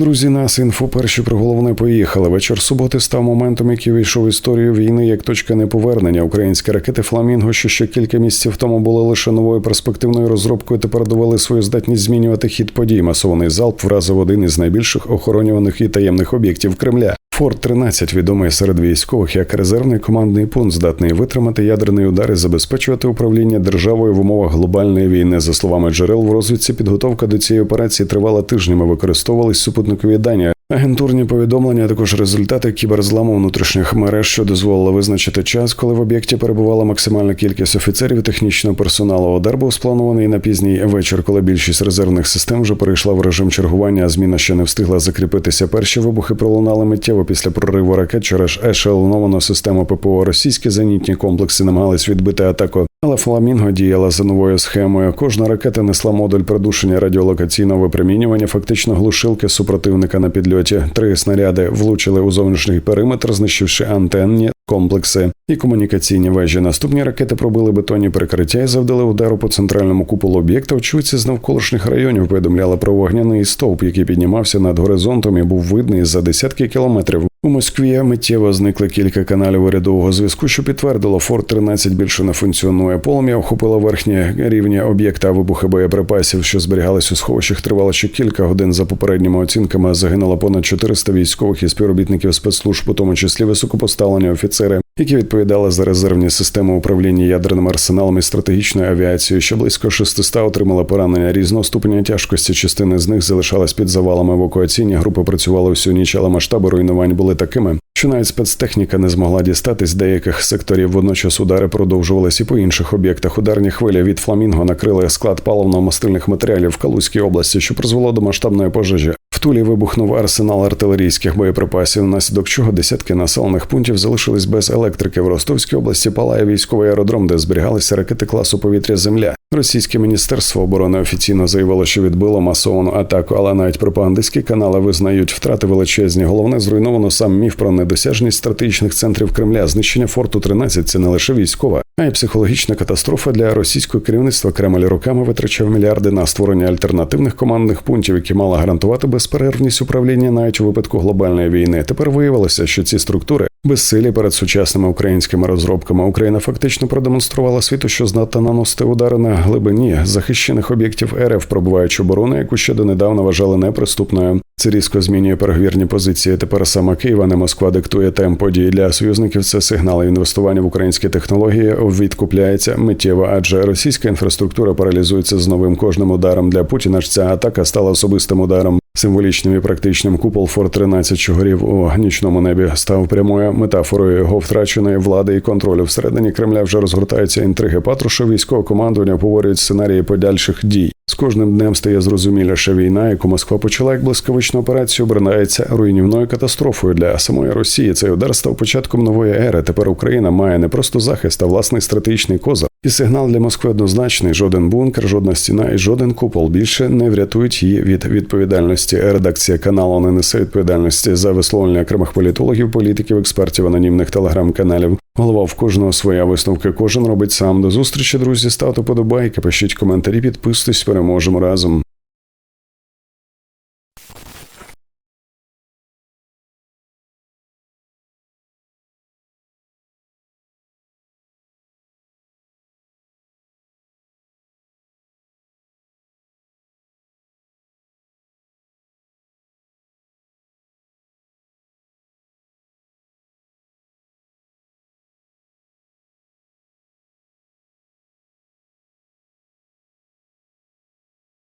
Друзі, нас інфо перші про головне поїхали. Вечір суботи став моментом, який війшов історію війни як точка неповернення. Українські ракети Фламінго, що ще кілька місяців тому були лише новою перспективною розробкою, тепер довели свою здатність змінювати хід подій. Масований залп вразив один із найбільших охоронюваних і таємних об'єктів Кремля. Форт 13 відомий серед військових як резервний командний пункт, здатний витримати ядерний удар і забезпечувати управління державою в умовах глобальної війни. За словами джерел в розвідці, підготовка до цієї операції тривала тижнями. Використовувались супутникові дані. Агентурні повідомлення, а також результати кіберзламу внутрішніх мереж, що дозволили визначити час, коли в об'єкті перебувала максимальна кількість офіцерів технічного персоналу. Удар був спланований на пізній вечір, коли більшість резервних систем вже перейшла в режим чергування. А зміна ще не встигла закріпитися. Перші вибухи пролунали миттєво після прориву ракет через ешелоновану систему ППО. Російські зенітні комплекси намагались відбити атаку. Але Фламінго діяла за новою схемою. Кожна ракета несла модуль придушення радіолокаційного випромінювання, фактично глушилки супротивника на підльоті. Три снаряди влучили у зовнішній периметр, знищивши антенні комплекси і комунікаційні вежі. Наступні ракети пробили бетонні перекриття і завдали удару по центральному куполу об'єкта. Очевидці з навколишніх районів повідомляли про вогняний стовп, який піднімався над горизонтом і був видний за десятки кілометрів. У Москві миттєво зникли кілька каналів урядового зв'язку, що підтвердило, Форт 13 більше не функціонує. Полум'я охопила верхні рівні об'єкта вибухи боєприпасів, що зберігались у сховищах. Тривало ще кілька годин. За попередніми оцінками загинуло понад 400 військових і співробітників спецслужб, у тому числі високопоставлені офіцери, які відповідали за резервні системи управління ядерним арсеналом і стратегічною авіацією. що близько 600 отримали поранення різного ступеня тяжкості. Частини з них залишались під завалами евакуаційні групи. Працювали всю ніч, але масштаби руйнувань були такими, що навіть спецтехніка не змогла дістатись деяких секторів. Водночас удари продовжувалися і по інших об'єктах. Ударні хвилі від фламінго накрили склад паливно-мастильних матеріалів в Калузькій області, що призвело до масштабної пожежі. В Тулі вибухнув арсенал артилерійських боєприпасів, внаслідок чого десятки населених пунктів залишились без електрики. В Ростовській області палає військовий аеродром, де зберігалися ракети класу повітря Земля. Російське міністерство оборони офіційно заявило, що відбило масовану атаку, але навіть пропагандистські канали визнають втрати величезні. Головне зруйновано сам міф про недосяжність стратегічних центрів Кремля. Знищення форту 13 – це не лише військова, а й психологічна катастрофа для російського керівництва. Кремль роками витрачав мільярди на створення альтернативних командних пунктів, які мали гарантувати безперервність управління навіть у випадку глобальної війни. Тепер виявилося, що ці структури безсилі перед сучасними українськими розробками. Україна фактично продемонструвала світу, що здатна наносити удари на глибині захищених об'єктів РФ, пробуваючи оборону, яку ще донедавна вважали неприступною. Це різко змінює переговірні позиції. Тепер саме Києва, не Москва диктує темп подій для союзників. Це сигнал інвестування в українські технології відкупляється миттєво, адже російська інфраструктура паралізується з новим кожним ударом для Путіна. ж Ця атака стала особистим ударом. Символічним і практичним купол Форт 13 що горів у нічному небі став прямою метафорою його втраченої влади і контролю. Всередині Кремля вже розгортаються інтриги. Патрушев військового командування обговорюють сценарії подальших дій. З кожним днем стає зрозуміліша війна, яку Москва почала як блискавичну операцію, обернається руйнівною катастрофою для самої Росії. Цей удар став початком нової ери. Тепер Україна має не просто захист, а власний стратегічний козир. І сигнал для Москви однозначний: жоден бункер, жодна стіна і жоден купол більше не врятують її від відповідальності. Редакція каналу не несе відповідальності за висловлення окремих політологів, політиків, експертів, анонімних телеграм-каналів. Голова в кожного своя висновка. Кожен робить сам. До зустрічі, друзі. Ставте подобайки, пишіть коментарі, підписуйтесь, переможемо разом.